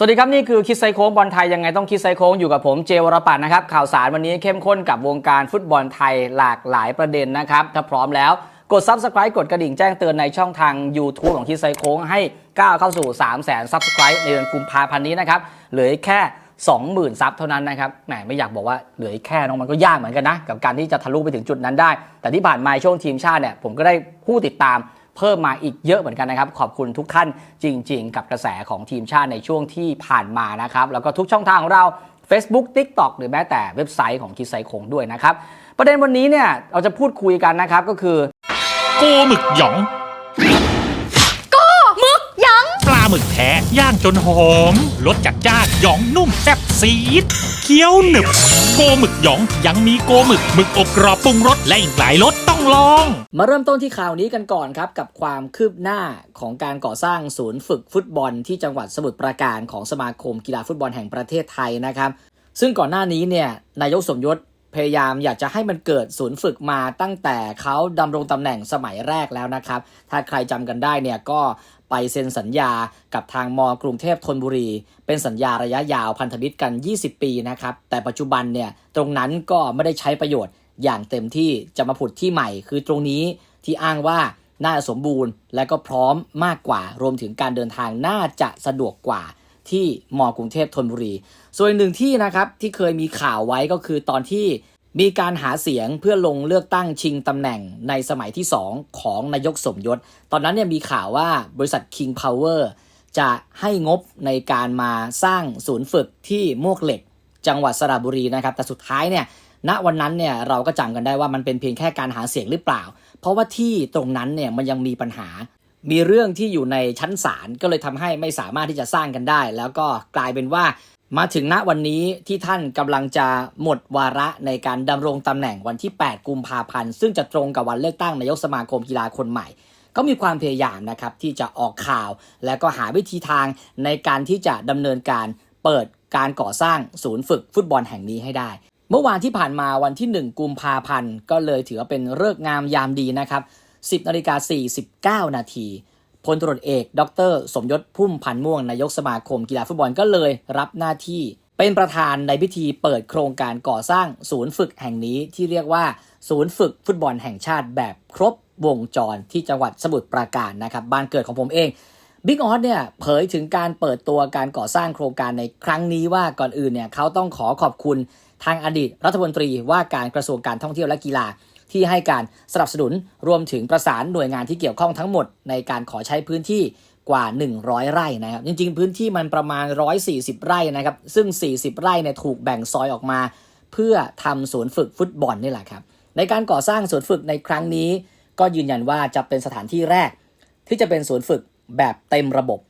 สวัสดีครับนี่คือคิดไซโค้งบอลไทยยังไงต้องคิดไซโค้งอยู่กับผมเจวรปัตน์นะครับข่าวสารวันนี้เข้มข้นกับวงการฟุตบอลไทยหลากหลายประเด็นนะครับถ้าพร้อมแล้วกด Subscribe กดกระดิ่งแจ้งเตือนในช่องทาง YouTube ของคิดไซโค้งให้ก้าวเข้าสู่ 3 0 0 0 0 0 Subscribe ในเดือนกุมภาพันธ์นี้นะครับเหลือแค่ 20,000 ซับเท่านั้นนะครับแหมไม่อยากบอกว่าเหลือแค่น้องมันก็ยากเหมือนกันนะกับการที่จะทะลุไปถึงจุดนั้นได้ แต่ที่ผ่านมาช่วงทีมชาติเนี่ยผมก็ได้ผู้ติดตาม เพิ่มมาอีกเยอะเหมือนกันนะครับ ขอบคุณทุกท่านจริง ๆ กับกระแสของทีมชาติในช่วงที่ผ่านมานะครับ แล้วก็ทุกช่องทางของเรา Facebook TikTok หรือแม้แต่เว็บไซต์ของคิดไซคงด้วยนะครับ ประเด็นวันนี้เนี่ยเราจะพูดคุยกันนะครับก็คือ โกหมึกหยอง หมึกแท้ย่างจนหอมรสจัดจ้านหยองนุ่มแซ่บซีดเคี้ยวหนึบ โกหมึกหยองยังมีโกหมึกหมึกอบกรอบปรุงรสและอีกหลายรสต้องลอง มาเริ่มต้นที่ข่าวนี้กันก่อนครับ กับความคืบหน้าของการก่อสร้างศูนย์ฝึกฟุตบอลที่จังหวัดสมุทรปราการของสมาคมกีฬาฟุตบอลแห่งประเทศไทยนะครับ ซึ่งก่อนหน้านี้เนี่ยนายกสมยศ พยายามอยากจะให้มันเกิดศูนย์ฝึกมาตั้งแต่เขาดำรงตำแหน่งสมัยแรกแล้วนะครับ ถ้าใครจำกันได้เนี่ยก็ไปเซ็นสัญญากับทางมกรุงเทพธนบุรี เป็นสัญญาระยะยาวพันธมิตรกัน 20 ปีนะครับ แต่ปัจจุบันเนี่ยตรงนั้นก็ไม่ได้ใช้ประโยชน์อย่างเต็มที่จะมาผุดที่ใหม่ คือตรงนี้ที่อ้างว่าน่าสมบูรณ์และก็พร้อมมากกว่า รวมถึงการเดินทางน่าจะสะดวกกว่า ที่มกรุงเทพธนบุรี ส่วนหนึ่งที่นะครับที่เคยมีข่าวไว้ก็คือตอนที่มีการหาเสียงเพื่อลงเลือกตั้งชิงตำแหน่งในสมัยที่ 2 ของนายกสมยศ ตอนนั้นเนี่ยมีข่าวว่าบริษัท King Power จะให้งบในการมาสร้างศูนย์ฝึกที่มวกเหล็ก จังหวัดสระบุรีนะครับ แต่สุดท้ายเนี่ยณวันนั้นเนี่ยเราก็จำกันได้ว่ามันเป็นเพียงแค่การหาเสียงหรือเปล่า เพราะว่าที่ตรงนั้นเนี่ยมันยังมีปัญหา มีเรื่องที่อยู่ในชั้นศาลก็เลยทำให้ไม่สามารถที่จะสร้างกันได้ แล้วก็กลายเป็นว่ามาถึงณวันนี้ที่ท่านกำลังจะหมดวาระในการดำรงตำแหน่งวันที่ 8 กุมภาพันธ์ ซึ่งจะตรงกับวันเลือกตั้งนายกสมาคมกีฬาคนใหม่ ก็มีความพยายามนะครับที่จะออกข่าว และก็หาวิธีทางในการที่จะดำเนินการเปิดการก่อสร้างศูนย์ฝึกฟุตบอลแห่งนี้ให้ได้ เมื่อวานที่ผ่านมาวันที่ 1 กุมภาพันธ์ก็เลยถือว่าเป็นเลิกงามยามดีนะครับ 10นาฬิกา49 นาทีพลตรวจเอก ดร สมยศพุ่มพันธ์ม่วงนายกสมาคมกีฬาฟุตบอลก็เลยรับหน้าที่ เป็นประธานในพิธีเปิดโครงการก่อสร้างศูนย์ฝึกแห่งนี้ที่เรียกว่า ศูนย์ฝึกฟุตบอลแห่งชาติแบบครบวงจรที่จังหวัดสมุทรปราการนะครับบ้านเกิดของผมเองบิ๊กออสเนี่ยเผยถึงการเปิดตัวการก่อสร้างโครงการในครั้งนี้ว่าก่อนอื่นเนี่ยเขาต้องขอขอบคุณทางอดีตรัฐมนตรีว่าการกระทรวงการท่องเที่ยวและกีฬา ที่ให้การสนับสนุนรวมถึงประสานหน่วยงานที่เกี่ยวข้องทั้งหมด ในการขอใช้พื้นที่กว่า 100 ไร่นะครับ จริง ๆ พื้นที่มันประมาณ 140 ไร่นะครับ ซึ่ง 40 ไร่เนี่ยถูกแบ่งซอยออกมา เพื่อทำศูนย์ฝึกฟุตบอลนี่แหละครับ ในการก่อสร้างศูนย์ฝึกในครั้งนี้ ก็ยืนยันว่าจะเป็นสถานที่แรก ที่จะเป็นศูนย์ฝึกแบบเต็มระบบ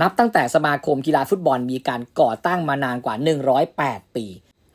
นับตั้งแต่สมาคมกีฬาฟุตบอลมีการก่อตั้งมานานกว่า 108 ปี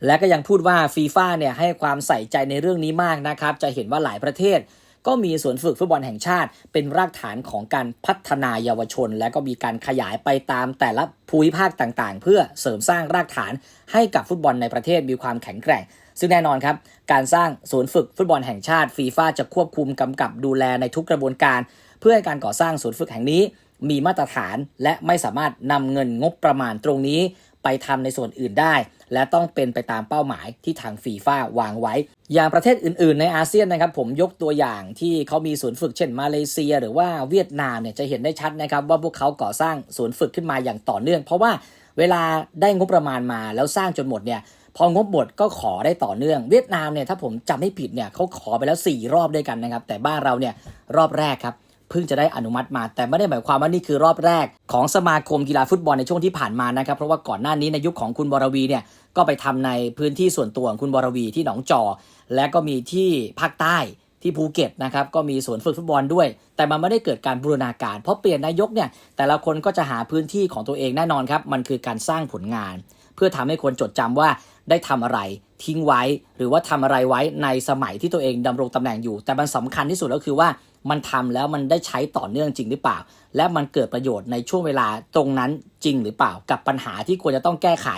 และก็ยังพูดว่าฟีฟ่าเนี่ยให้ความใส่ใจในเรื่องนี้มากนะครับ จะเห็นว่าหลายประเทศ ก็มีศูนฝึกฟุตบอลแห่งชาติ เป็นรากฐานของการพัฒนาเยาวชน และก็มีการขยายไปตามแต่ละภูมิภาคต่างๆ เพื่อเสริมสร้างรากฐานให้กับฟุตบอลในประเทศมีความแข็งแกร่ง ซึ่งแน่นอนครับ การสร้างศูนย์ฝึกฟุตบอลแห่งชาติฟีฟ่าจะควบคุมกำกับดูแลในทุกกระบวนการ เพื่อให้การก่อสร้างศูนย์ฝึกแห่งนี้มีมาตรฐานและไม่สามารถนำเงินงบประมาณตรงนี้ ไปทำในส่วนอื่นได้ และต้องเป็นไปตามเป้าหมายที่ทางฟีฟ่าวางไว้ อย่างประเทศอื่นๆ ในอาเซียนนะครับ ผมยกตัวอย่างที่เขามีศูนย์ฝึกเช่นมาเลเซีย หรือว่าเวียดนามเนี่ยจะเห็นได้ชัดนะครับว่าพวกเขาก่อสร้างศูนย์ฝึกขึ้นมาอย่างต่อเนื่อง เพราะว่าเวลาได้งบประมาณมาแล้วสร้างจนหมดเนี่ยพองบหมดก็ขอได้ต่อเนื่อง เวียดนามเนี่ยถ้าผมจำไม่ผิดเนี่ยเขาขอไปแล้ว 4 รอบด้วยกันนะครับ แต่บ้านเราเนี่ยรอบแรกครับ เพิ่งจะได้อนุมัติมา แต่ไม่ได้หมายความว่านี่คือรอบแรก ของสมาคมกีฬาฟุตบอลในช่วงที่ผ่านมานะครับ เพราะว่าก่อนหน้านี้ในยุคของคุณบรวีเนี่ยก็ไปทำในพื้นที่ส่วนตัวของคุณบรวีที่หนองจอ และก็มีที่ภาคใต้ที่ภูเก็ตนะครับก็มีสวนฝึกฟุตบอลด้วย แต่มันไม่ได้เกิดการบูรณาการ เพราะเปลี่ยนนายกเนี่ยแต่ละคนก็จะหาพื้นที่ของตัวเองแน่นอนครับมันคือการสร้างผลงาน เพื่อทำให้คนจดจำว่าได้ทำอะไร ทิ้งไว้ หรือว่าทำอะไรไว้ในสมัยที่ตัวเองดำรงตำแหน่งอยู่ แต่มันสำคัญที่สุดก็คือว่ามันทำแล้วมันได้ใช้ต่อเนื่องจริงหรือเปล่า และมันเกิดประโยชน์ในช่วงเวลาตรงนั้นจริงหรือเปล่า กับปัญหาที่ควรจะต้องแก้ไข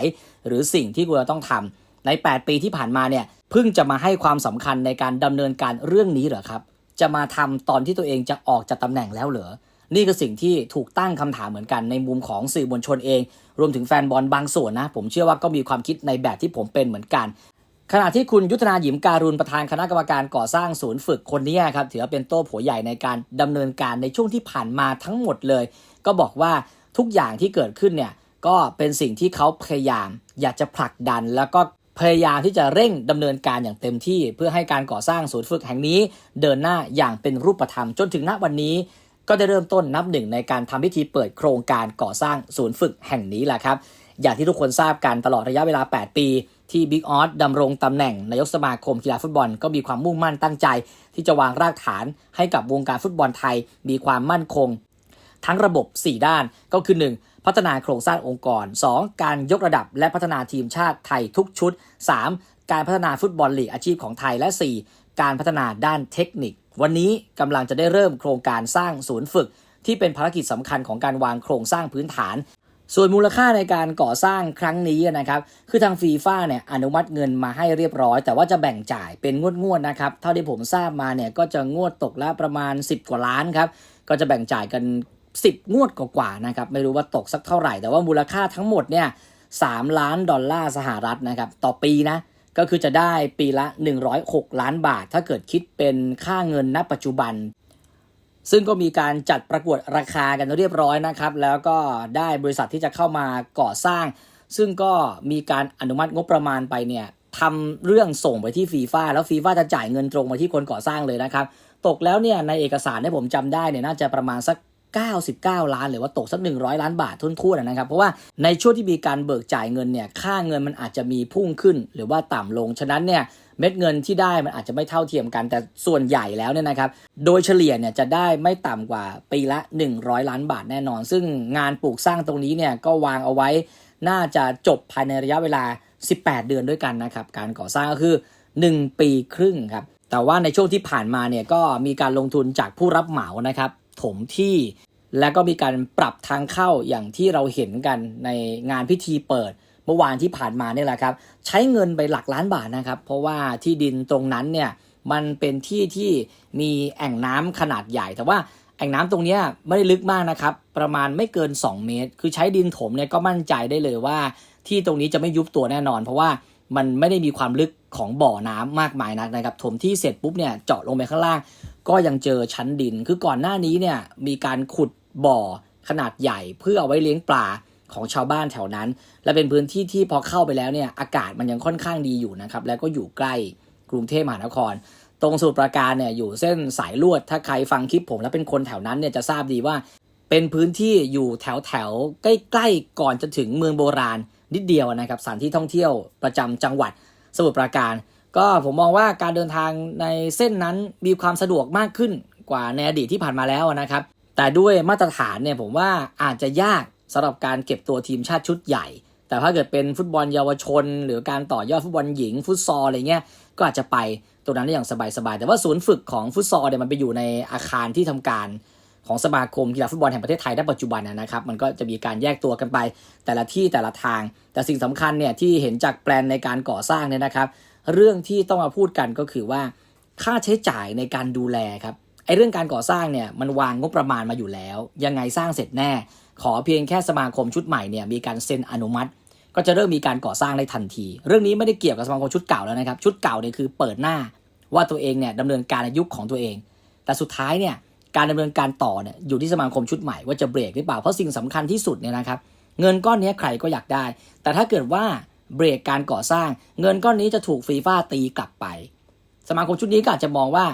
หรือสิ่งที่ควรจะต้องทำใน 8 ปีที่ผ่านมาเนี่ยเพิ่งจะมาให้ความสำคัญในการดำเนินการเรื่องนี้เหรอครับ จะมาทำตอนที่ตัวเองจะออกจากตำแหน่งแล้วเหรอนี่คือสิ่งที่ถูกตั้งคำถามเหมือนกันในมุมของสื่อมวลชนเอง รวมถึงแฟนบอลบางส่วนนะ ผมเชื่อว่าก็มีความคิดในแบบที่ผมเป็นเหมือนกัน ขณะที่คุณยุทธนาหยิมการุณประธานคณะกรรมการก่อสร้างศูนย์ฝึกคนนี้ครับถือว่าเป็นโต้โผใหญ่ในการดำเนินการในช่วงที่ผ่านมาทั้งหมดเลย ก็บอกว่าทุกอย่างที่เกิดขึ้นเนี่ยก็เป็นสิ่งที่เขาพยายามอยากจะผลักดัน แล้วก็พยายามที่จะเร่งดำเนินการอย่างเต็มที่ เพื่อให้การก่อสร้างศูนย์ฝึกแห่งนี้ เดินหน้าอย่างเป็นรูปธรรมจนถึงณวันนี้ ก็ได้เริ่มต้นนับหนึ่งในการทำพิธีเปิดโครงการก่อสร้างศูนย์ฝึกแห่งนี้แหละครับ อย่างที่ทุกคนทราบกันตลอดระยะเวลา 8 ปี ที่บิ๊กออสดำรงตำแหน่งนายกสมาคมกีฬาฟุตบอล ก็มีความมุ่งมั่นตั้งใจ ที่จะวางรากฐานให้กับวงการฟุตบอลไทย มีความมั่นคง ทั้งระบบ 4 ด้านก็คือ 1. พัฒนาโครงสร้างองค์กร 2. การยกระดับและพัฒนาทีมชาติไทยทุกชุด 3. การพัฒนาฟุตบอลลีกอาชีพของไทยและ 4. การพัฒนาด้านเทคนิค วันนี้กำลังจะได้เริ่มโครงการสร้างศูนย์ฝึกที่เป็นภารกิจสำคัญของการวางโครงสร้างพื้นฐาน ส่วนมูลค่าในการก่อสร้างครั้งนี้นะครับ คือทางฟีฟ่าเนี่ยอนุมัติเงินมาให้เรียบร้อย แต่ว่าจะแบ่งจ่ายเป็นงวดๆนะครับ เท่าที่ผมทราบมาเนี่ยก็จะงวดตกละประมาณ 10 กว่าล้านครับ ก็จะแบ่งจ่ายกัน 10 งวดกว่าๆนะครับ ไม่รู้ว่าตกสักเท่าไหร่ แต่ว่ามูลค่าทั้งหมดเนี่ย3ล้านดอลลาร์สหรัฐนะครับต่อปีนะ ก็คือจะได้ปีละ 106 ล้านบาท ถ้าเกิดคิดเป็นค่าเงินณปัจจุบัน ซึ่งก็มีการจัดประกวดราคากันเรียบร้อยนะครับ แล้วก็ได้บริษัทที่จะเข้ามาก่อสร้าง ซึ่งก็มีการอนุมัติงบประมาณไปเนี่ยทำเรื่องส่งไปที่ฟีฟ่าแล้วฟีฟ่าจะจ่ายเงินตรงมาที่คนก่อสร้างเลยนะครับ ตกแล้วเนี่ยในเอกสารที่ผมจำได้เนี่ยน่าจะประมาณสัก 99 ล้าน หรือว่าตกสัก 100 ล้านบาททุ่นๆนะครับ เพราะว่าในช่วงที่มีการเบิกจ่ายเงินเนี่ยค่าเงินมันอาจจะมีพุ่งขึ้นหรือว่าต่ำลง ฉะนั้นเนี่ย เม็ดเงินที่ได้มันอาจจะไม่เท่าเทียมกัน แต่ส่วนใหญ่แล้วเนี่ยนะครับ โดยเฉลี่ยเนี่ยจะได้ไม่ต่ำกว่าปีละ 100 ล้านบาทแน่นอน ซึ่งงานปลูกสร้างตรงนี้เนี่ยก็วางเอาไว้ น่าจะจบภายในระยะเวลา 18 เดือนด้วยกันนะครับ การก่อสร้างก็คือ 1 ปีครึ่งครับ แต่ว่าในช่วงที่ผ่านมาเนี่ยก็มีการลงทุนจากผู้รับเหมานะครับ ถมที่แล้วก็มีการปรับทางเข้าอย่างที่เราเห็นกันในงานพิธีเปิด เมื่อวานที่ผ่านมาเนี่ยแหละครับ ใช้เงินไปหลักล้านบาทนะครับ เพราะว่าที่ดินตรงนั้นเนี่ยมันเป็นที่ที่มีแอ่งน้ำขนาดใหญ่ แต่ว่าแอ่งน้ำตรงนี้ไม่ได้ลึกมากนะครับ ประมาณไม่เกิน 2 เมตร คือใช้ดินถมเนี่ยก็มั่นใจได้เลยว่า ที่ตรงนี้จะไม่ยุบตัวแน่นอน เพราะว่ามันไม่ได้มีความลึกของบ่อน้ำมากมายนักนะครับ ถมที่เสร็จปุ๊บเนี่ยเจาะลงไปข้างล่าง ก็ยังเจอชั้นดิน คือก่อนหน้านี้เนี่ยมีการขุดบ่อขนาดใหญ่เพื่อเอาไว้เลี้ยงปลา ของชาวบ้านแถวนั้น และเป็นพื้นที่ที่พอเข้าไปแล้วเนี่ยอากาศมันยังค่อนข้างดีอยู่นะครับแล้วก็อยู่ใกล้กรุงเทพมหานคร ตรงสมุทรปราการเนี่ยอยู่เส้นสายลวด ถ้าใครฟังคลิปผมแล้วเป็นคนแถวนั้นเนี่ยจะทราบดีว่า เป็นพื้นที่อยู่แถวแถวใกล้ๆก่อนจะถึงเมืองโบราณนิดเดียวนะครับสถานที่ท่องเที่ยวประจำจังหวัดสมุทรปราการ ก็ผมมองว่าการเดินทางในเส้นนั้นมีความสะดวกมากขึ้นกว่าในอดีตที่ผ่านมาแล้วนะครับ แต่ด้วยมาตรฐานเนี่ยผมว่าอาจจะยาก สำหรับการเก็บตัวทีมชาติชุดใหญ่ แต่ถ้าเกิดเป็นฟุตบอลเยาวชน หรือการต่อยอดฟุตบอลหญิง ฟุตซอลอะไรเงี้ยก็อาจจะไปตรงนั้นได้อย่างสบายๆแต่ว่าศูนย์ฝึกของฟุตซอลเนี่ยมันไปอยู่ในอาคารที่ทำการของสมาคมกีฬาฟุตบอลแห่งประเทศไทยณปัจจุบันนะนะครับ มันก็จะมีการแยกตัวกันไป แต่ละที่แต่ละทาง แต่สิ่งสำคัญเนี่ยที่เห็นจากแปลนในการก่อสร้างเนี่ยนะครับ เรื่องที่ต้องมาพูดกันก็คือว่า ค่าใช้จ่ายในการดูแลครับไอ้เรื่องการก่อสร้างเนี่ยมันวางงบประมาณมาอยู่แล้ว ยังไงสร้างเสร็จแน่ ขอเพียงแค่สมาคมชุดใหม่เนี่ยมีการเซ็นอนุมัติ ก็จะเริ่มมีการก่อสร้างได้ทันที เรื่องนี้ไม่ได้เกี่ยวกับสมาคมชุดเก่าแล้วนะครับ ชุดเก่าเนี่ยคือเปิดหน้าว่าตัวเองเนี่ยดำเนินการในยุคของตัวเอง แต่สุดท้ายเนี่ยการดำเนินการต่อเนี่ยอยู่ที่สมาคมชุดใหม่ว่าจะเบรกหรือเปล่าเพราะสิ่งสำคัญที่สุดเนี่ยนะครับเงินก้อนนี้ใครก็อยากได้ แต่ถ้าเกิดว่าเบรกการก่อสร้าง เงินก้อนนี้จะถูกฟีฟ่าตีกลับไป สมาคมชุดนี้ก็อาจจะมองว่า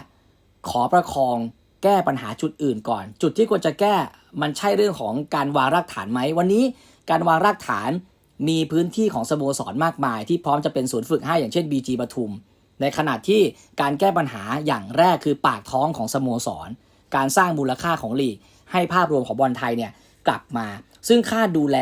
ขอประคอง แก้ปัญหาจุดอื่นก่อน จุดที่ควรจะแก้มันใช่เรื่องของการวางรากฐานไหมวันนี้การวางรากฐานมีพื้นที่ของสโมสรมากมาย ที่พร้อมจะเป็นศูนย์ฝึกให้อย่างเช่น BG ปทุม ในขณะที่การแก้ปัญหาอย่างแรกคือปากท้องของสโมสร การสร้างมูลค่าของลีก ให้ภาพรวมของบอลไทยเนี่ยกลับมา ซึ่งค่าดูแล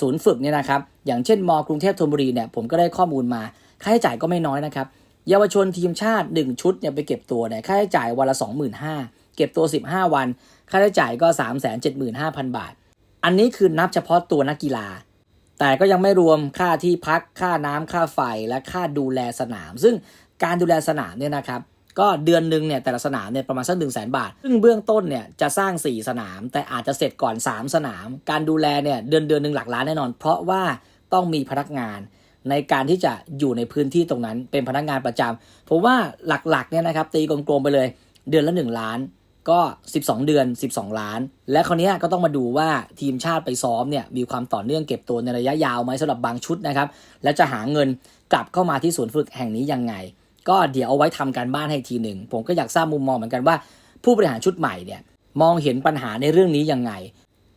ศูนย์ฝึกเนี่ยนะครับอย่างเช่นมกรุงเทพธนบุรีเนี่ยผมก็ได้ข้อมูลมา ค่าใช้จ่ายก็ไม่น้อยนะครับเยาวชนทีมชาติ 1 ชุดเนี่ยไปเก็บตัวเนี่ยค่าใช้จ่ายวันละ 25,000เก็บตัว 15 วัน ค่าใช้จ่ายก็ 375,000 บาท อันนี้คือนับเฉพาะตัวนักกีฬา แต่ก็ยังไม่รวมค่าที่พักค่าน้ำค่าไฟและค่าดูแลสนาม ซึ่งการดูแลสนามเนี่ยนะครับก็เดือนหนึ่งเนี่ยแต่ละสนามเนี่ยประมาณสักหนึ่งแสนบาท ซึ่งเบื้องต้นเนี่ยจะสร้าง 4 สนาม แต่อาจจะเสร็จก่อน 3 สนาม การดูแลเนี่ยเดือนเดือนหนึ่งหลักล้านแน่นอน เพราะว่าต้องมีพนักงาน ในการที่จะอยู่ในพื้นที่ตรงนั้นเป็นพนักงานประจำผมว่าหลักๆเนี่ยนะครับตีกลมๆไปเลย เดือนละ 1 ล้าน ก็ 12 เดือน 12 ล้าน และคราวนี้ก็ต้องมาดูว่าทีมชาติไปซ้อมเนี่ยมีความต่อเนื่องเก็บตัวในระยะยาวไหมสำหรับบางชุดนะครับ และจะหาเงินกลับเข้ามาที่ศูนย์ฝึกแห่งนี้ยังไง ก็เดี๋ยวเอาไว้ทำการบ้านให้ทีหนึ่ง ผมก็อยากทราบมุมมองเหมือนกันว่า ผู้บริหารชุดใหม่เนี่ยมองเห็นปัญหาในเรื่องนี้ยังไง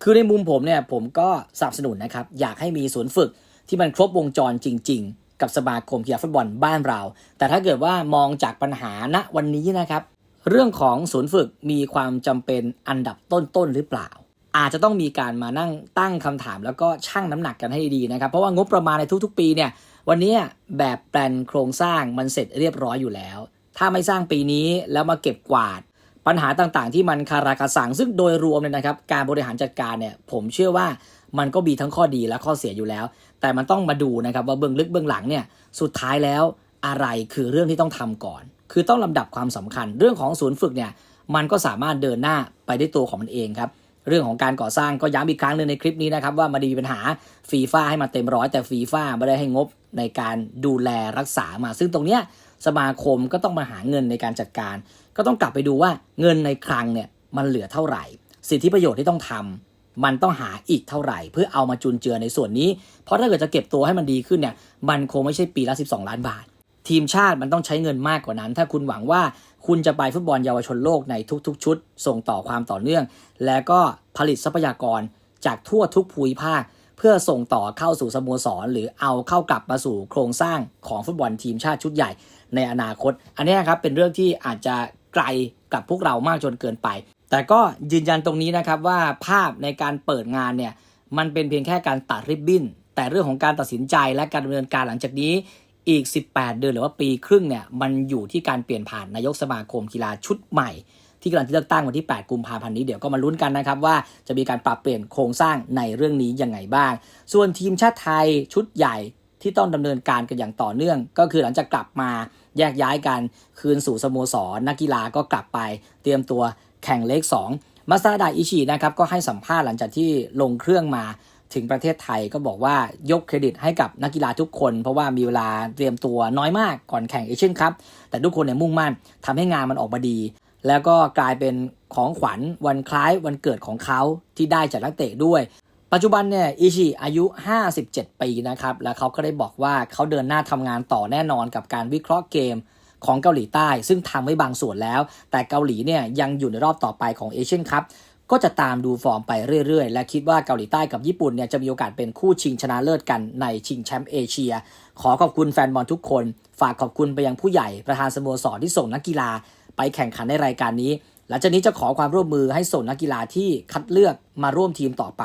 คือในมุมผมเนี่ยผมก็สนับสนุนนะครับอยากให้มีศูนย์ฝึกที่มันครบวงจรจริง ๆ กับสมาคมกีฬาฟุตบอลบ้านเรา แต่ถ้าเกิดว่ามองจากปัญหาณวันนี้นะครับ เรื่องของศูนย์ฝึกมีความจำเป็นอันดับต้นๆหรือเปล่า อาจจะต้องมีการมานั่งตั้งคำถาม แล้วก็ชั่งน้ำหนักกันให้ดีนะครับ เพราะว่างบประมาณในทุกๆ ปีเนี่ยวันนี้แบบแปลนโครงสร้างมันเสร็จเรียบร้อยอยู่แล้ว ถ้าไม่สร้างปีนี้แล้วมาเก็บกวาด ปัญหาต่างๆ ที่มันคาราคาสังซึ่งโดยรวมเนี่ยนะครับ การบริหารจัดการเนี่ยผมเชื่อว่ามันก็มีทั้งข้อดีและข้อเสียอยู่แล้ว แต่มันต้องมาดูนะครับว่าเบื้องลึกเบื้องหลังเนี่ยสุดท้ายแล้วอะไรคือเรื่องที่ต้องทำก่อน คือต้องลำดับความสำคัญ เรื่องของศูนย์ฝึกเนี่ยมันก็สามารถเดินหน้าไปได้ตัวของมันเองครับเรื่องของการก่อสร้างก็ย้ำอีกครั้งหนึ่งในคลิปนี้นะครับว่ามาดีปัญหาฟีฟ่าให้มาเต็มร้อยแต่ฟีฟ่าไม่ได้ให้งบในการดูแลรักษามา ซึ่งตรงเนี้ยสมาคมก็ต้องมาหาเงินในการจัดการ ก็ต้องกลับไปดูว่าเงินในคลังเนี่ยมันเหลือเท่าไหร่ สิทธิประโยชน์ที่ต้องทำมันต้องหาอีกเท่าไหร่ เพื่อเอามาจุนเจือในส่วนนี้ เพราะถ้าเกิดจะเก็บตัวให้มันดีขึ้นเนี่ยมันคงไม่ใช่ปีละ 12 ล้านบาท ทีมชาติมันต้องใช้เงินมากกว่านั้น ถ้าคุณหวังว่าคุณจะไปฟุตบอลเยาวชนโลกในทุก ๆ ชุด ส่งต่อความต่อเนื่อง แล้วก็ผลิตทรัพยากรจากทั่วทุกภูมิภาค เพื่อส่งต่อเข้าสู่สโมสร หรือเอาเข้ากลับมาสู่โครงสร้างของฟุตบอลทีมชาติชุดใหญ่ในอนาคต อันนี้นะครับเป็นเรื่องที่อาจจะไกลกับพวกเรามากจนเกินไป แต่ก็ยืนยันตรงนี้นะครับว่าภาพในการเปิดงานเนี่ยมันเป็นเพียงแค่การตัดริบบิ้นแต่เรื่องของการตัดสินใจและการดำเนินการหลังจากนี้ อีก 18 เดือนหรือว่าปีครึ่งเนี่ยมันอยู่ที่การเปลี่ยนผ่านนายกสมาคมกีฬาชุดใหม่ที่กำลังจะเลือกตั้งวันที่ 8 กุมภาพันธ์นี้ เดี๋ยวก็มาลุ้นกันนะครับว่าจะมีการปรับเปลี่ยนโครงสร้างในเรื่องนี้ยังไงบ้าง ส่วนทีมชาติไทยชุดใหญ่ที่ต้องดำเนินการกันอย่างต่อเนื่อง ก็คือหลังจากกลับมาแยกย้ายกันคืนสู่สโมสรนักกีฬาก็กลับไป เตรียมตัวแข่งเลข2มาซาดาอิชินะครับก็ให้สัมภาษณ์หลังจากที่ลงเครื่องมา ถึงประเทศไทยก็บอกว่ายกเครดิตให้กับนักกีฬาทุกคน เพราะว่ามีเวลาเตรียมตัวน้อยมากก่อนแข่งเอเชียนคัพแต่ทุกคนเนี่ยมุ่งมั่นทำให้งานมันออกมาดี แล้วก็กลายเป็นของขวัญวันคล้ายวันเกิดของเขาที่ได้จากนักเตะด้วย ปัจจุบันเนี่ยอิชิอายุ 57 ปีนะครับแล้วเขาก็ได้บอกว่าเขาเดินหน้าทำงานต่อแน่นอนกับการวิเคราะห์เกมของเกาหลีใต้ ซึ่งทำไว้บางส่วนแล้ว แต่เกาหลีเนี่ยยังอยู่ในรอบต่อไปของเอเชียนคัพ ก็จะตามดูฟอร์มไปเรื่อยๆ และคิดว่าเกาหลีใต้กับญี่ปุ่นเนี่ยจะมีโอกาสเป็นคู่ชิงชนะเลิศกันในชิงแชมป์เอเชีย ขอขอบคุณแฟนบอลทุกคน ฝากขอบคุณไปยังผู้ใหญ่ประธานสโมสรที่ส่งนักกีฬาไปแข่งขันในรายการนี้ หลังจากนี้จะขอความร่วมมือให้ส่งนักกีฬาที่คัดเลือกมาร่วมทีมต่อไป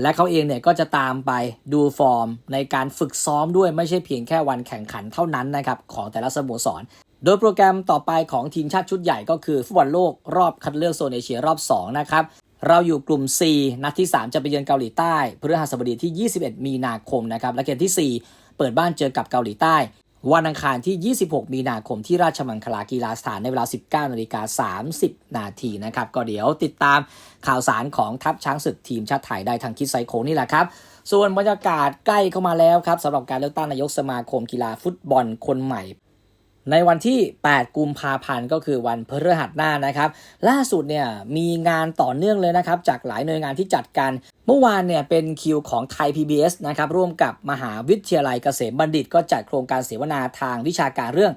และเขาเองเนี่ยก็จะตามไปดูฟอร์มในการฝึกซ้อมด้วยไม่ใช่เพียงแค่วันแข่งขันเท่านั้นนะครับของแต่ละสโมสร โดยโปรแกรมต่อไปของทีมชาติชุดใหญ่ก็คือฟุตบอลโลกรอบคัดเลือกโซนเอเชียรอบ 2 นะครับ เราอยู่กลุ่ม C นัดที่ 3 จะไปเยือนเกาหลีใต้พฤหัสบดีที่ 21 มีนาคมนะครับ และเกมที่ 4 เปิดบ้านเจอกับเกาหลีใต้ วันอังคารที่ 26 มีนาคมที่ราชมังคลากีฬาสถานในเวลา 19นาฬิกา30 นาทีนะครับ ก็เดี๋ยวติดตามข่าวสารของทัพช้างศึกทีมชาติไทยได้ทางคิดไซโคนี่แหละครับส่วนบรรยากาศใกล้เข้ามาแล้วครับสำหรับการเลือกตั้งนายกสมาคมกีฬาฟุตบอลคนใหม่ ในวันที่ 8 กุมภาพันธ์ก็คือวันพฤหัสหน้านะครับ ล่าสุดเนี่ยมีงานต่อเนื่องเลยนะครับจากหลายหน่วยงานที่จัดกัน เมื่อวานเนี่ยเป็นคิวของไทย PBS นะครับร่วมกับมหาวิทยาลัยเกษมบัณฑิต ก็จัดโครงการเสวนาทางวิชาการเรื่อง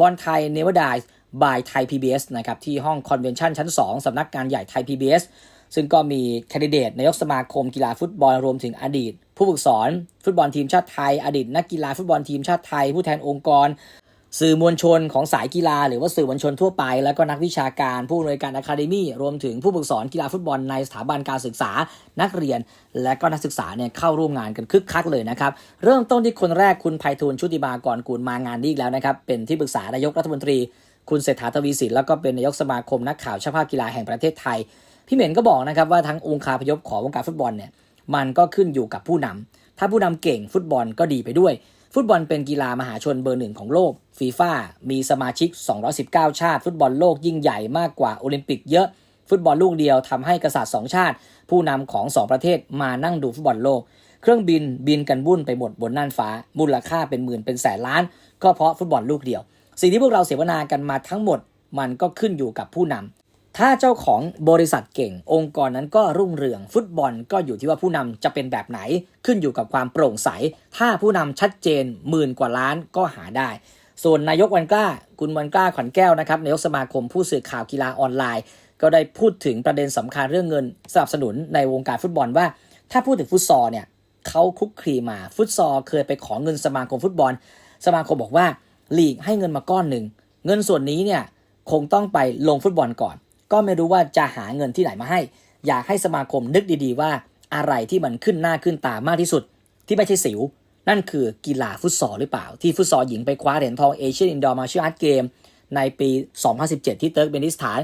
บอลไทยเนวดายบายไทย PBS นะครับที่ห้องคอนเวนชั่นชั้น 2 สำนักงานใหญ่ไทย PBS ซึ่งก็มีแคนดิเดตนายกสมาคมกีฬาฟุตบอลรวมถึงอดีต ผู้ฝึกสอน ฟุตบอลทีมชาติไทย อดีตนักกีฬาฟุตบอลทีมชาติไทย ผู้แทนองค์กร สื่อมวลชนของสายกีฬาหรือว่าสื่อมวลชนทั่วไป แล้วก็นักวิชาการผู้อำนวยการอะคาเดมี่รวมถึงผู้ฝึกสอนกีฬาฟุตบอลในสถาบันการศึกษานักเรียน และก็นักศึกษาเนี่ยเข้าร่วมงานกันคึกคักเลยนะครับ เริ่มต้นที่คนแรกคุณไพฑูรย์ชุติมากรกูลมางานนี้อีกแล้วนะครับเป็นที่ปรึกษานายกรัฐมนตรี คุณเศรษฐาทวีสินแล้วก็เป็นนายกสมาคมนักข่าวช่างภาพกีฬาแห่งประเทศไทย พี่เหม็นก็บอกนะครับว่าทั้งองค์คาพยพของวงการฟุตบอลเนี่ยมันก็ขึ้นอยู่กับผู้นำถ้าผู้นำเก่งฟุตบอลก็ดีไปด้วย ฟุตบอลเป็นกีฬามหาชนเบอร์หนึ่งของโลกฟีฟ่ามีสมาชิก 219 ชาติ ฟุตบอลโลกยิ่งใหญ่มากกว่าโอลิมปิกเยอะ ฟุตบอลลูกเดียวทำให้กษัตริย์สองชาติ ผู้นำของสองประเทศมานั่งดูฟุตบอลโลก เครื่องบินบินกันวุ่นไปหมดบนน่านฟ้า มูลค่าเป็นหมื่นเป็นแสนล้าน ก็เพราะฟุตบอลลูกเดียว สิ่งที่พวกเราเสวนากันมาทั้งหมด มันก็ขึ้นอยู่กับผู้นำ ถ้าเจ้าของบริษัทเก่ง องค์กรนั้นก็รุ่งเรือง ฟุตบอลก็อยู่ที่ว่าผู้นำจะเป็นแบบไหน ขึ้นอยู่กับความโปร่งใส ถ้าผู้นำชัดเจนหมื่นกว่าล้านก็หาได้ ส่วนนายกวันกล้า คุณวันกล้าขวัญแก้วนะครับนายกสมาคมผู้สื่อข่าวกีฬาออนไลน์ ก็ได้พูดถึงประเด็นสำคัญเรื่องเงินสนับสนุนในวงการฟุตบอลว่า ถ้าพูดถึงฟุตซอลเนี่ยเขาคุกคลีมาฟุตซอลเคยไปขอเงินสมาคมฟุตบอล สมาคมบอกว่าลีกให้เงินมาก้อนหนึ่งเงินส่วนนี้เนี่ยคงต้องไปลงฟุตบอลก่อน ก็ไม่รู้ว่าจะหาเงินที่ไหนมาให้ อยากให้สมาคมนึกดีๆว่าอะไรที่มันขึ้นหน้าขึ้นตามากที่สุด ที่ไม่ใช่สิว นั่นคือกีฬาฟุตซอลหรือเปล่า ที่ฟุตซอลหญิงไปคว้าเหรียญทองเอเชียนอินดอร์มาเชียอาร์ตเกมในปี 2017 ที่เติร์กเมนิสถาน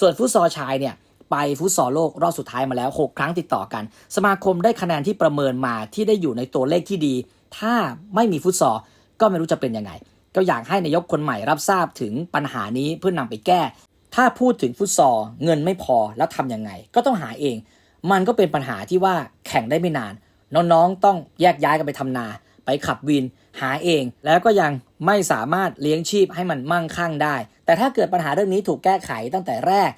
ส่วนฟุตซอลชายเนี่ยไปฟุตซอลโลกรอบสุดท้ายมาแล้ว 6 ครั้งติดต่อกัน สมาคมได้คะแนนที่ประเมินมาที่ได้อยู่ในตัวเลขที่ดี ถ้าไม่มีฟุตซอลก็ไม่รู้จะเป็นยังไง ก็อยากให้นายกคนใหม่รับทราบถึงปัญหานี้เพื่อนำไปแก้ ถ้าพูดถึงฟุตซอลเงินไม่พอแล้วทำยังไง ก็ต้องหาเอง มันก็เป็นปัญหาที่ว่าแข่งได้ไม่นาน น้องๆต้องแยกย้ายกันไปทำนา ไปขับวิน หาเอง แล้วก็ยังไม่สามารถเลี้ยงชีพให้มันมั่งคั่งได้ แต่ถ้าเกิดปัญหาเรื่องนี้ถูกแก้ไขตั้งแต่แรก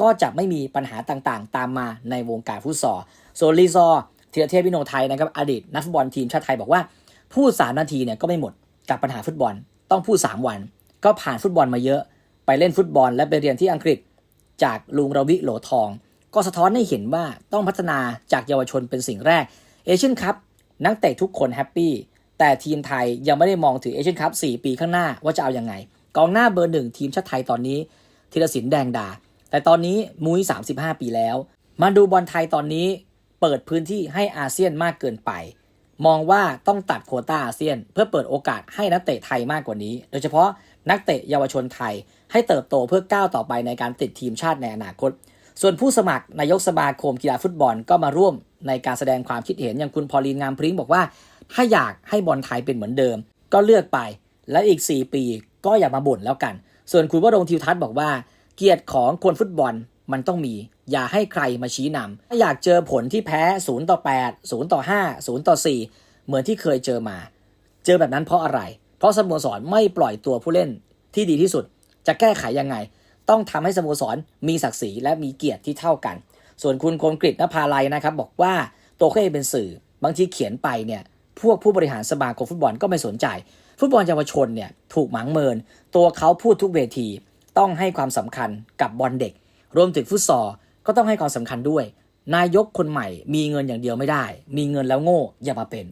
ก็จะไม่มีปัญหาต่างๆ ตามมาในวงการฟุตซอลส่วนลีซอร์ธีรเทพวิโนไทยนะครับอดีตนักฟุตบอลทีมชาติไทยบอกว่า พูด 3 นาทีเนี่ยก็ไม่หมดกับปัญหาฟุตบอล ต้องพูด 3 วัน ก็ผ่านฟุตบอลมาเยอะ ไปเล่นฟุตบอล และไปเรียนที่อังกฤษจากลุงรวิโหลทอง ก็สะท้อนให้เห็นว่าต้องพัฒนาจากเยาวชนเป็นสิ่งแรกเอเชียนคัพนักเตะทุกคนแฮปปี้แต่ทีมไทยยังไม่ได้มองถึงเอเชียนคัพ4ปีข้างหน้าว่าจะเอาอยัางไง กองหน้าเบอร์หนึ่งทีมชาติไทยตอนนี้ธีรศิลป์แดงดา แต่ตอนนี้มุ้ย35 ปีแล้ว มาดูบอลไทยตอนนี้เปิดพื้นที่ให้อาเซียนมากเกินไป มองว่าต้องตัดโควต้าอาเซียน เพื่อเปิดโอกาสให้นักเตะไทยมากกว่านี้ โดยเฉพาะ นักเตะเยาวชนไทย ให้เติบโตเพื่อก้าวต่อไปในการติดทีมชาติในอนาคต ส่วนผู้สมัครนายกสมาคมกีฬาฟุตบอลก็มาร่วมในการแสดงความคิดเห็นอย่างคุณพอลีนงามพริ้งบอกว่า ถ้าอยากให้บอลไทยเป็นเหมือนเดิม ก็เลือกไปและอีก 4 ปีก็อย่ามาบ่นแล้วกัน ส่วนคุณวรงทิวทัศน์บอกว่า เกียรติของคนฟุตบอลมันต้องมี อย่าให้ใครมาชี้นำถ้าอยากเจอผลที่แพ้0ต่อ8 0ต่อ5 0ต่อ4 เหมือนที่เคยเจอมา เจอแบบนั้นเพราะอะไร เพราะสโมสรไม่ปล่อยตัวผู้เล่นที่ดีที่สุด จะแก้ไขยังไง ต้องทำให้สโมสรมีศักดิ์ศรีและมีเกียรติที่เท่ากัน ส่วนคุณคมกริตนภาลัยนะครับ บอกว่าตัวเขาเองเป็นสื่อ บางทีเขียนไปเนี่ยพวกผู้บริหารสมาคมฟุตบอลก็ไม่สนใจ ฟุตบอลเยาวชนเนี่ยถูกหมางเมิน ตัวเขาพูดทุกเวที ต้องให้ความสำคัญกับบอลเด็ก รวมถึงฟุตซอลก็ต้องให้ความสำคัญด้วย นายกคนใหม่มีเงินอย่างเดียวไม่ได้ มีเงินแล้วโง่อย่ามาเป็น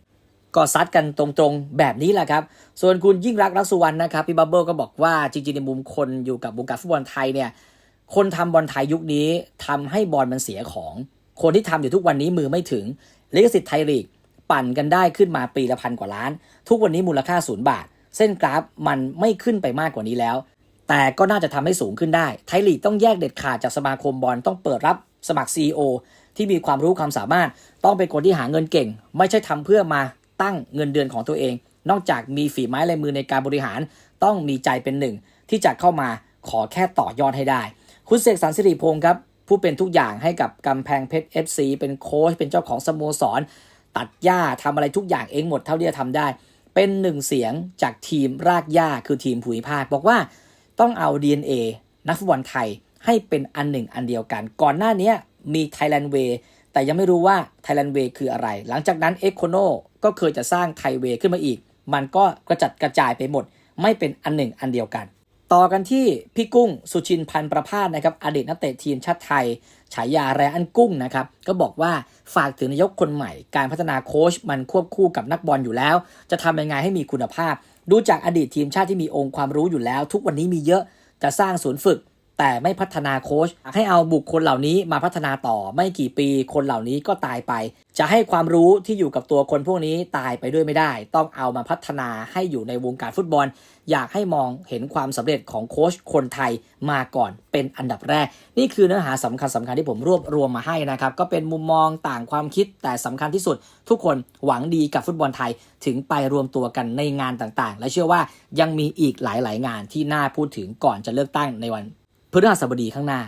ก็ซัดกันตรงๆแบบนี้แหละครับ ส่วนคุณยิ่งรักรักสุวรรณนะครับพี่บับเบิลก็บอกว่าจริงๆในมุมคนอยู่กับวงการฟุตบอลไทยเนี่ยคนทำบอลไทยยุคนี้ทำให้บอลมันเสียของ คนที่ทำอยู่ทุกวันนี้มือไม่ถึงลิขสิทธิ์ไทยลีกปั่นกันได้ขึ้นมาปีละพันกว่าล้าน ทุกวันนี้มูลค่าศูนย์บาท เส้นกราฟมันไม่ขึ้นไปมากกว่านี้แล้ว แต่ก็น่าจะทำให้สูงขึ้นได้ ไทยลีกต้องแยกเด็ดขาดจากสมาคมบอลต้องเปิดรับสมัคร CEO ที่มีความรู้ความสามารถต้องเป็นคนที่หาเงินเก่ง ไม่ใช่ทำเพื่อมา ตั้งเงินเดือนของตัวเอง นอกจากมีฝีไม้ลายมือในการบริหาร ต้องมีใจเป็นหนึ่ง ที่จะเข้ามาขอแค่ต่อยอดให้ได้ คุณเสกสรรสิริพงศ์ครับ ผู้เป็นทุกอย่างให้กับกำแพงเพชร FC เป็นโค้ชเป็นเจ้าของสโมสร ตัดหญ้าทำอะไรทุกอย่างเองหมดเท่าที่จะทำได้ เป็นหนึ่งเสียงจากทีมรากหญ้าคือทีมภูมิภาค บอกว่าต้องเอา DNA นักฟุตบอลไทยให้เป็นอันหนึ่งอันเดียวกัน ก่อนหน้านี้มี Thailand Way แต่ยังไม่รู้ว่า Thailand Way คืออะไร หลังจากนั้น e c o n o ก็เคยจะสร้าง Thai Way ขึ้นมาอีก มันก็กระจัดกระจายไปหมด ไม่เป็นอันหนึ่งอันเดียวกัน ต่อกันที่พี่กุ้งสุชินพันประพาสนะครับอดีตนักเตะทีมชาติไทย ฉายาแรอันกุ้งนะครับก็บอกว่าฝากถึงนายกคนใหม่ การพัฒนาโค้ชมันควบคู่กับนักบอลอยู่แล้ว จะทำยังไงให้มีคุณภาพ ดูจากอดีตทีมชาติที่มีองค์ความรู้อยู่แล้ว ทุกวันนี้มีเยอะจะสร้างศูนย์ฝึก แต่ไม่พัฒนาโค้ชให้เอาบุคคลเหล่านี้มาพัฒนาต่อไม่กี่ปีคนเหล่านี้ก็ตายไป จะให้ความรู้ที่อยู่กับตัวคนพวกนี้ตายไปด้วยไม่ได้ ต้องเอามาพัฒนาให้อยู่ในวงการฟุตบอล อยากให้มองเห็นความสำเร็จของโค้ชคนไทยมาก่อนเป็นอันดับแรก นี่คือเนื้อหาสำคัญสำคัญที่ผมรวบรวมมาให้นะครับก็เป็นมุมมองต่างความคิดแต่สำคัญที่สุด ทุกคนหวังดีกับฟุตบอลไทยถึงไปรวมตัวกันในงานต่างๆ และเชื่อว่ายังมีอีกหลายๆ งานที่น่าพูดถึงก่อนจะเลือกตั้งในวัน พฤหัสบดีข้างหน้า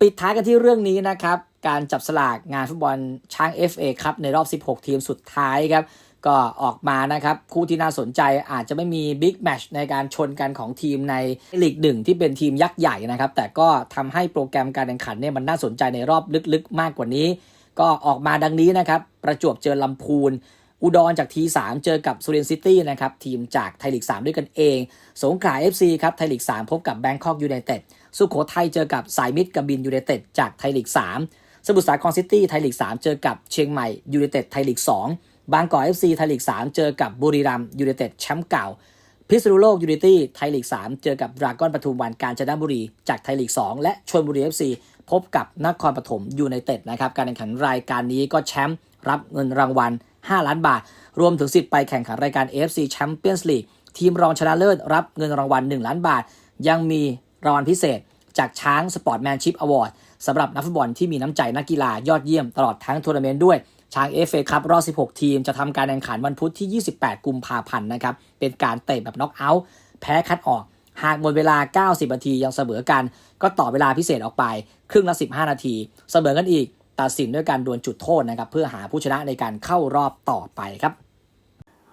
ปิดท้ายกันที่เรื่องนี้นะครับ การจับสลากงานฟุตบอลช้าง FA ครับในรอบ 16 ทีมสุดท้ายครับ ก็ออกมานะครับคู่ที่น่าสนใจอาจจะไม่มีบิ๊กแมชในการชนกันของทีมในลีกหนึ่งที่เป็นทีมยักษ์ใหญ่นะครับ แต่ก็ทำให้โปรแกรมการแข่งขันเนี่ยมันน่าสนใจในรอบลึกๆ มากกว่านี้ ก็ออกมาดังนี้นะครับ ประจวบเจอลำพูนอุดรจากทีสามเจอกับสุรินทร์ซิตี้นะครับ ทีมจากไทยลีก 3 ด้วยกันเอง สงขลา FC ครับ ไทยลีก 3 พบกับแบงคอกยูไนเต็ด สุโขทัยเจอกับสายมิตรกบินยูไนเต็ดจากไทยลีก 3 สมุทรสาครซิตี้ไทยลีก 3 เจอกับเชียงใหม่ยูไนเต็ดไทยลีก 2 บางกอก FC ไทยลีก 3 เจอกับบุรีรัมย์ยูไนเต็ดแชมป์เก่า พิษณุโลกยูไนตี้ไทยลีก 3 เจอกับดราก้อนปทุมวันกาญจนบุรีจากไทยลีก 2 และชลบุรี FC พบกับนครปฐมยูไนเต็ดนะครับการแข่งขันรายการนี้ก็แชมป์รับเงินรางวัล 5 ล้านบาท รวมถึงสิทธิ์ไปแข่งขันรายการ AFC Champions League ทีมรองชนะเลิศรับเงินรางวัล 1 ล้านบาท ยังมี รางวัลพิเศษ จากช้างสปอร์ตแมนชิพอวอร์ดสำหรับนักฟุตบอลที่มีน้ำใจนักกีฬายอดเยี่ยมตลอดทั้งทัวร์นาเมนต์ด้วยช้าง FA ครับรอบ 16 ทีมจะทำการแข่งขันวันพุธที่ 28 กุมภาพันธ์นะครับเป็นการเตะแบบน็อกเอาท์แพ้คัดออกหากหมดเวลา 90 นาทียังเสมอกัน ก็ต่อเวลาพิเศษออกไป ครึ่งละ 15 นาที เสมอกันอีก ตัดสินด้วยการดวลจุดโทษนะครับ เพื่อหาผู้ชนะในการเข้ารอบต่อไปครับ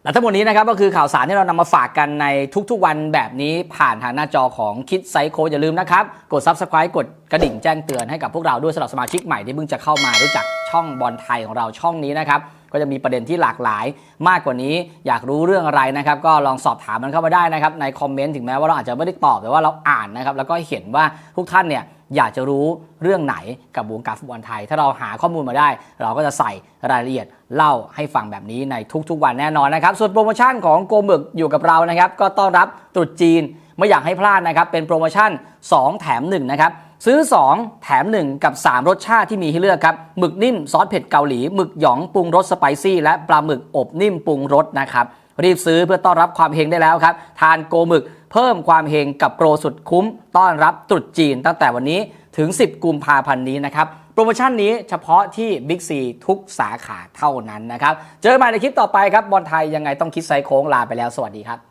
และทั้งหมดนี้นะครับก็คือข่าวสารที่เรานำมาฝากกันในทุกๆวันแบบนี้ผ่านทางหน้าจอของคิดไซโคอย่าลืมนะครับ กด Subscribe กดกระดิ่งแจ้งเตือนให้กับพวกเราด้วยสำหรับสมาชิกใหม่ที่เพิ่งจะเข้ามารู้จักช่องบอลไทยของเราช่องนี้นะครับก็จะมีประเด็นที่หลากหลายมากกว่านี้ อยากรู้เรื่องอะไรนะครับ ก็ลองสอบถามมันเข้ามาได้นะครับในคอมเมนต์ถึงแม้ว่าเราอาจจะไม่ได้ตอบแต่ว่าเราอ่านนะครับแล้วก็เห็นว่าทุกท่านเนี่ย อยากจะรู้เรื่องไหนกับวงการฟุตบอลไทย ถ้าเราหาข้อมูลมาได้ เราก็จะใส่รายละเอียดเล่าให้ฟังแบบนี้ในทุกๆวันแน่นอนนะครับ ส่วนโปรโมชั่นของโกมึกอยู่กับเรานะครับ ก็ต้อนรับตรุษจีนไม่อยากให้พลาดนะครับ เป็นโปรโมชั่น 2 แถม 1 นะครับ ซื้อ 2 แถม 1 กับ 3 รสชาติที่มีให้เลือกครับหมึกนิ่มซอสเผ็ดเกาหลีหมึกหยองปรุงรสสไปซี่และปลาหมึกอบนิ่มปรุงรสนะครับ รีบซื้อเพื่อต้อนรับความเฮงได้แล้วครับ ทานโกหมึกเพิ่มความเฮงกับโปรสุดคุ้ม ต้อนรับตรุษจีนตั้งแต่วันนี้ถึง 10 กุมภาพันธ์นี้นะครับ โปรโมชั่นนี้เฉพาะที่ Big C ทุกสาขาเท่านั้นนะครับ เจอกันใหม่ในคลิปต่อไปครับบอลไทยยังไงต้องคิดไซส์โค้งลาไปแล้วสวัสดีครับ